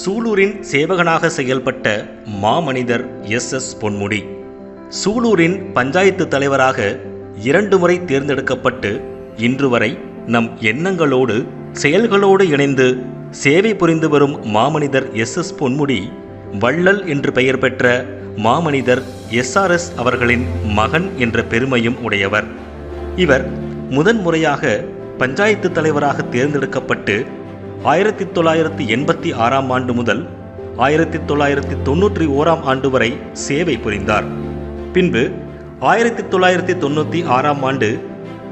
சூலூரின் சேவகனாக செயல்பட்ட மாமனிதர் எஸ் எஸ் பொன்முடி. சூலூரின் பஞ்சாயத்து தலைவராக இரண்டு முறை தேர்ந்தெடுக்கப்பட்டு இன்று வரை நம் எண்ணங்களோடு செயல்களோடு இணைந்து சேவை புரிந்து வரும் மாமனிதர் எஸ் எஸ் பொன்முடி வள்ளல் என்று பெயர் பெற்ற மாமனிதர் எஸ்ஆர்எஸ் அவர்களின் மகன் என்ற பெருமையும் உடையவர். இவர் முதன்முறையாக பஞ்சாயத்து தலைவராக தேர்ந்தெடுக்கப்பட்டு ஆயிரத்தி தொள்ளாயிரத்தி எண்பத்தி ஆறாம் ஆண்டு முதல் ஆயிரத்தி தொள்ளாயிரத்தி தொண்ணூற்றி ஓராம் ஆண்டு வரை சேவை புரிந்தார். பின்பு ஆயிரத்தி தொள்ளாயிரத்தி தொண்ணூற்றி ஆறாம் ஆண்டு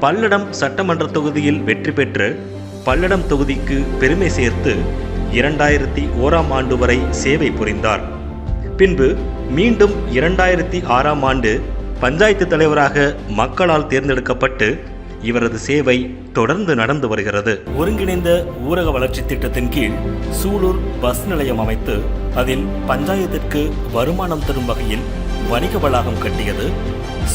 பல்லடம் சட்டமன்ற தொகுதியில் வெற்றி பெற்று பல்லடம் தொகுதிக்கு பெருமை சேர்த்து இரண்டாயிரத்தி ஓராம் ஆண்டு வரை சேவை புரிந்தார். பின்பு மீண்டும் இரண்டாயிரத்தி ஆறாம் ஆண்டு பஞ்சாயத்து தலைவராக மக்களால் தேர்ந்தெடுக்கப்பட்டு இவரது சேவை தொடர்ந்து நடந்து வருகிறது. ஒருங்கிணைந்த ஊரக வளர்ச்சி திட்டத்தின் கீழ் சூலூர் பஸ் நிலையம் அமைத்து அதில் பஞ்சாயத்திற்கு வருமானம் தரும் வகையில் வணிக வளாகம் கட்டியது.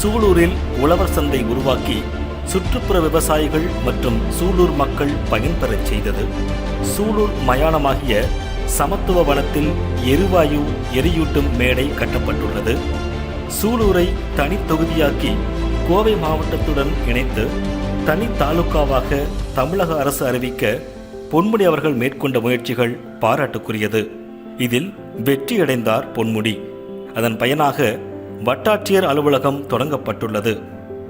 சூலூரில் உழவர் சந்தை உருவாக்கி சுற்றுப்புற விவசாயிகள் மற்றும் சூலூர் மக்கள் பயன்பெறச் செய்தது. சூலூர் மயானமாகிய சமத்துவ வனத்தில் எரிவாயு எரியூட்டும் மேடை கட்டப்பட்டுள்ளது. சூலூரை தனித்தொகுதியாக்கி கோவை மாவட்டத்துடன் இணைத்து தனி தாலுகாவாக தமிழக அரசு அறிவிக்க பொன்முடி அவர்கள் மேற்கொண்ட முயற்சிகள் பாராட்டுக்குரியது. இதில் வெற்றியடைந்தார் பொன்முடி. அதன் பயனாக வட்டாட்சியர் அலுவலகம் தொடங்கப்பட்டுள்ளது.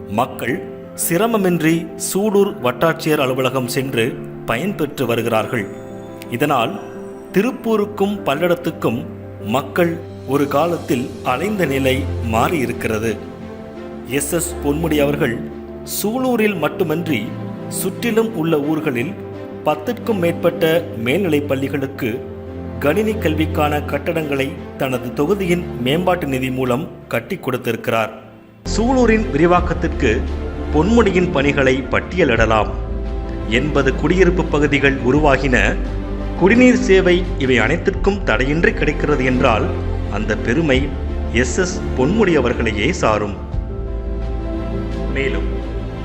மக்கள் சிரமமின்றி சூலூர் வட்டாட்சியர் அலுவலகம் சென்று பயன்பெற்று வருகிறார்கள். இதனால் திருப்பூருக்கும் பல்லடத்துக்கும் மக்கள் ஒரு காலத்தில் அலைந்த நிலை மாறியிருக்கிறது. எஸ் எஸ் பொன்முடி அவர்கள் சூலூரில் மட்டுமன்றி சுற்றிலும் உள்ள ஊர்களில் பத்திற்கும் மேற்பட்ட மேல்நிலைப் பள்ளிகளுக்கு கணினி கல்விக்கான கட்டடங்களை தனது தொகுதியின் மேம்பாட்டு நிதி மூலம் கட்டி கொடுத்திருக்கிறார். சூலூரின் விரிவாக்கத்திற்கு பொன்முடியின் பணிகளை பட்டியலிடலாம். எண்பது குடியிருப்பு பகுதிகள் உருவாகின. குடிநீர் சேவை இவை அனைத்திற்கும் தடையின்றி கிடைக்கிறது என்றால் அந்த பெருமை எஸ் எஸ் பொன்முடி அவர்களையே சாரும். மேலும்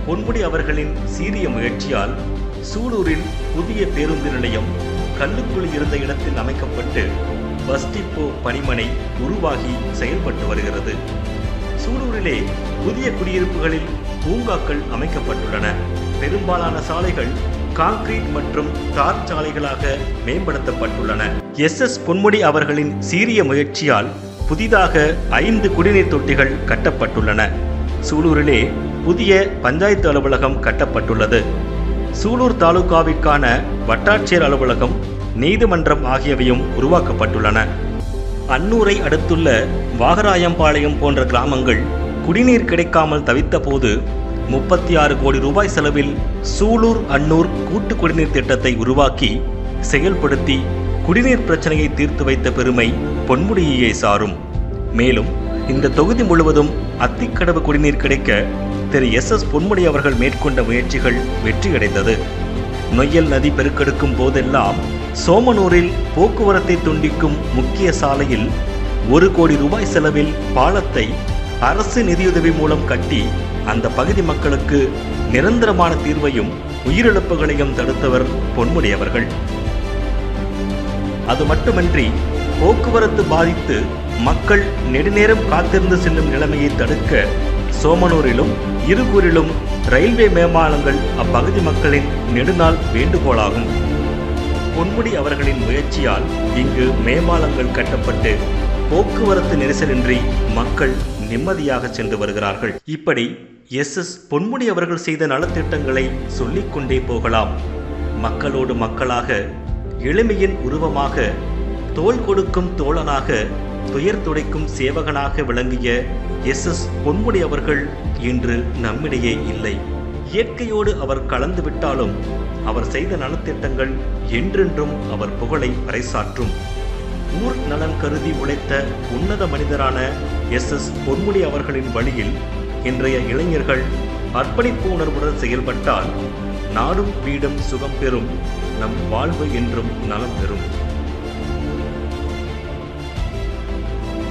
பொன்முடி அவர்களின் சீரிய முயற்சியால் சூலூரில் புதிய பேருந்து நிலையம் கல்லுக்குழி இருந்த இடத்தில் அமைக்கப்பட்டு பஸ் டிப்போ பணிமனை உருவாகி செயல்பட்டு வருகிறது. சூலூரிலே புதிய குடியிருப்புகளில் பூங்காக்கள் அமைக்கப்பட்டுள்ளன. பெரும்பாலான சாலைகள் கான்கிரீட் மற்றும் தார் சாலைகளாக மேம்படுத்தப்பட்டுள்ளன. எஸ். எஸ். பொன்முடி அவர்களின் சீரிய முயற்சியால் புதிதாக ஐந்து குடிநீர் தொட்டிகள் கட்டப்பட்டுள்ளன. சூலூரிலே புதிய பஞ்சாயத்து அலுவலகம் கட்டப்பட்டுள்ளது. சூலூர் தாலுகாவிற்கான வட்டாட்சியர் அலுவலகம் நீதிமன்றம் ஆகியவையும் உருவாக்கப்பட்டுள்ளன. அன்னூரை அடுத்துள்ள வாகராயம்பாளையம் போன்ற கிராமங்கள் குடிநீர் கிடைக்காமல் தவித்தபோது முப்பத்தி ஆறு கோடி ரூபாய் செலவில் சூலூர் அன்னூர் கூட்டு குடிநீர் திட்டத்தை உருவாக்கி செயல்படுத்தி குடிநீர் பிரச்சனையை தீர்த்து வைத்த பெருமை பொன்முடியையே சாரும். மேலும் இந்த தொகுதி முழுவதும் அத்திக்கடவு குடிநீர் கிடைக்க திரு எஸ் எஸ் பொன்முடி அவர்கள் மேற்கொண்ட முயற்சிகள் வெற்றியடைந்தது. நொய்யல் நதி பெருக்கெடுக்கும் போதெல்லாம் சோமனூரில் போக்குவரத்தை துண்டிக்கும் முக்கிய சாலையில் ஒரு கோடி ரூபாய் செலவில் பாலத்தை அரசு நிதியுதவி மூலம் கட்டி அந்த பகுதி மக்களுக்கு நிரந்தரமான தீர்வையும் உயிரிழப்புகளையும் தடுத்தவர் பொன்முடி அவர்கள். அது மட்டுமன்றி போக்குவரத்து பாதித்து மக்கள் நெடுநேரம் காத்திருந்து செல்லும் நிலைமையை தடுக்க சோமனூரிலும் இருகூரிலும் ரயில்வே மேம்பாலங்கள் அப்பகுதி மக்களின் நெடுநாள் வேண்டுகோளாகும். பொன்முடி அவர்களின் முயற்சியால் இங்கு மேம்பாலங்கள் கட்டப்பட்டு போக்குவரத்து நெரிசலின்றி மக்கள் நிம்மதியாக சென்று வருகிறார்கள். இப்படி எஸ் எஸ் பொன்முடி அவர்கள் செய்த நலத்திட்டங்களை சொல்லிக்கொண்டே போகலாம். மக்களோடு மக்களாக எளிமையின் உருவமாக தோள் கொடுக்கும் தோழனாக துயர் துடைக்கும் சேவகனாக விளங்கிய எஸ் எஸ் பொன்முடி அவர்கள் இன்று நம்மிடையே இல்லை. இயற்கையோடு அவர் கலந்து விட்டாலும் அவர் செய்த நலத்திட்டங்கள் என்றென்றும் அவர் புகழை பறைசாற்றும். ஊர் நலன் கருதி உழைத்த உன்னத மனிதரான எஸ் எஸ் பொன்முடி அவர்களின் வழியில் இன்றைய இளைஞர்கள் அர்ப்பணிப்பு உணர்வுடன் செயல்பட்டால் நாடும் வீடும் சுகம் பெறும் நம் வாழ்வு என்றும் நலம் பெறும்.